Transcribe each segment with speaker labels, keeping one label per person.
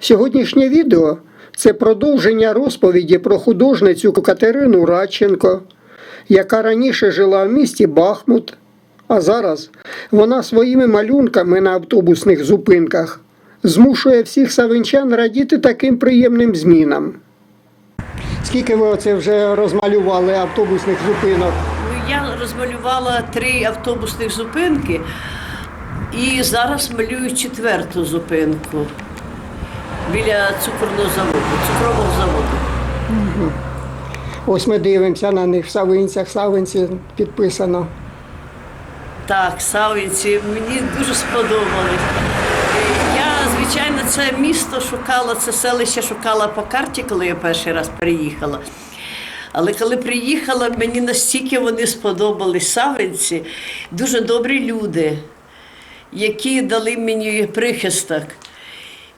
Speaker 1: Сьогоднішнє відео це продовження розповіді про художницю Катерину Радченко, яка раніше жила в місті Бахмут, а зараз вона своїми малюнками на автобусних зупинках змушує всіх савинчан радіти таким приємним змінам. Скільки ви оце вже розмалювали автобусних зупинок?
Speaker 2: Ну, Я розмалювала три автобусних зупинки і зараз малюю четверту зупинку біля цукорного заводу, цукрового заводу.
Speaker 1: Ось ми дивимося на них в Савинцях, Савинці підписано.
Speaker 2: Так, Савинці, мені дуже сподобались. Я, звичайно, це місто шукала, це селище шукала по карті, коли я перший раз приїхала. Але коли приїхала, мені настільки вони сподобались Савинці, дуже добрі люди, які дали мені прихисток.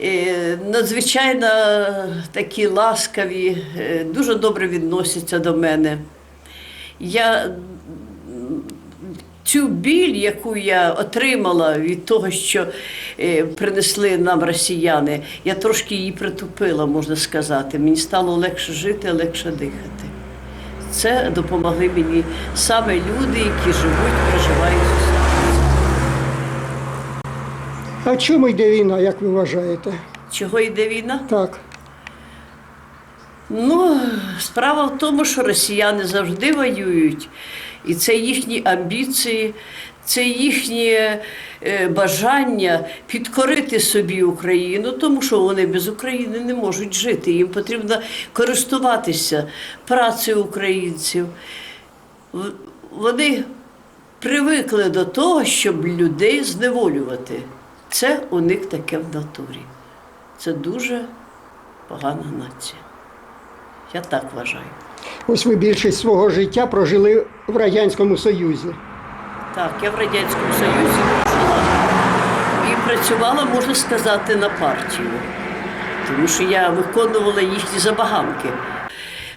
Speaker 2: Е, Надзвичайно такі ласкаві, е, дуже добре відносяться до мене. Я цю біль, яку я отримала від того, що е, принесли нам росіяни, я трошки її притупила, можна сказати. Мені стало легше жити, легше дихати. Це допомогли мені саме люди, які живуть, проживають.
Speaker 1: А чому йде війна, як ви вважаєте?
Speaker 2: Чого йде війна?
Speaker 1: Так.
Speaker 2: Ну, справа в тому, що росіяни завжди воюють, і це їхні амбіції, це їхнє е, бажання підкорити собі Україну, тому що вони без України не можуть жити. Їм потрібно користуватися працею українців. Вони привикли до того, щоб людей зневолювати. Це у них таке в натурі. Це дуже погана нація. Я так вважаю.
Speaker 1: Ось ви більшість свого життя прожили в Радянському Союзі.
Speaker 2: Так, я в Радянському Союзі жила і працювала, можна сказати, на партію, тому що я виконувала їхні забаганки.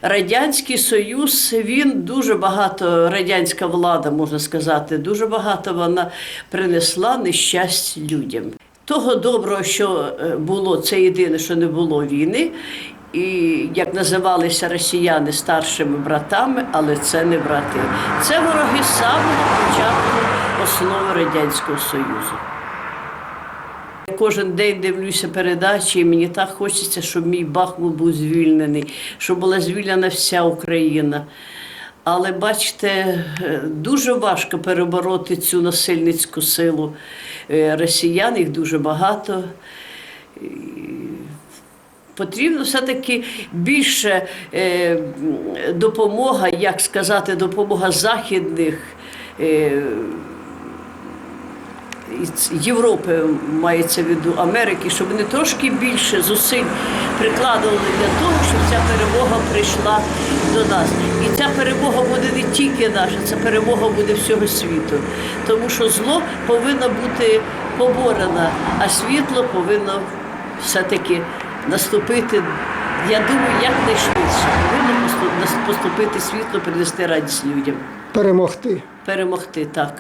Speaker 2: Радянський Союз, він дуже багато, радянська влада, можна сказати, дуже багато вона принесла нещасть людям. Того доброго, що е, було, це єдине, що не було війни. І як називалися росіяни старшими братами, але це не брати. Це вороги самого початку основи Радянського Союзу. Кожен день дивлюся передачі, і мені так хочеться, щоб мій Бахмут був звільнений, щоб була звільнена вся Україна. Але бачите, е, дуже важко перебороти цю насильницьку силу е, росіян, їх дуже багато. Потрібно все-таки більше е, допомога, як сказати, допомога західних. Європи мається в виду Америки, щоб вони трошки більше зусиль прикладували для того, щоб ця перемога прийшла до нас. І ця перемога буде не тільки наша, ця перемога буде всього світу. Тому що зло повинно бути поборено, а світло повинно все-таки наступити. Я думаю, якнайшвидше повинно посту- поступити світло, принести радість людям,
Speaker 1: Перемогти.
Speaker 2: перемогти так.